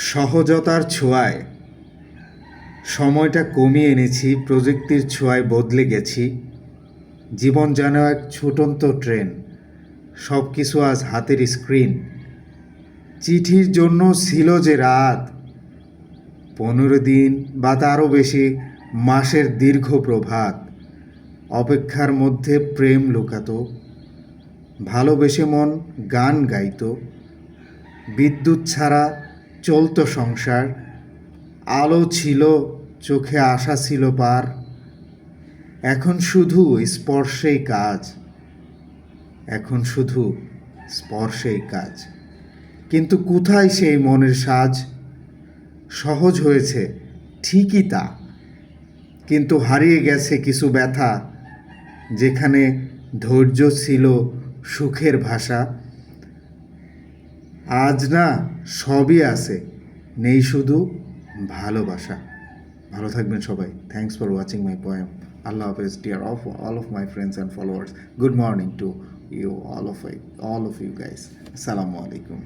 সহজতার ছোঁয়ায়। সময়টা কমিয়ে এনেছি, প্রযুক্তির ছোঁয়ায় বদলে গেছি। জীবন যেন এক ছুটন্ত ট্রেন। সব কিছু আজ হাতের স্ক্রিন। চিঠির জন্য ছিল যে রাত। পনেরো দিন বা তারও বেশি মাসের দীর্ঘ প্রভাত। অপেক্ষার মধ্যে প্রেম লুকাতো। ভালোবেসে মন গান গাইতো। বিদ্যুৎ ছাড়া চলতো সংসার, আলো ছিল, চোখে আশা ছিল পার। এখন শুধু স্পর্শেই কাজ, এখন শুধু স্পর্শেই কাজ। কিন্তু কোথায় সেই মনের সাজ? সহজ হয়েছে, ঠিকই তা। কিন্তু হারিয়ে গেছে কিছু ব্যথা, যেখানে ধৈর্য ছিল সুখের ভাষা। আজ না সবই আছে। নেই শুধু ভালোবাসা। ভালো থাকবেন সবাই। Thanks for watching my poem আল্লাহ হাফেজ dear of all of my friends and followers good morning to you all of all of you guys আসসালামু আলাইকুম।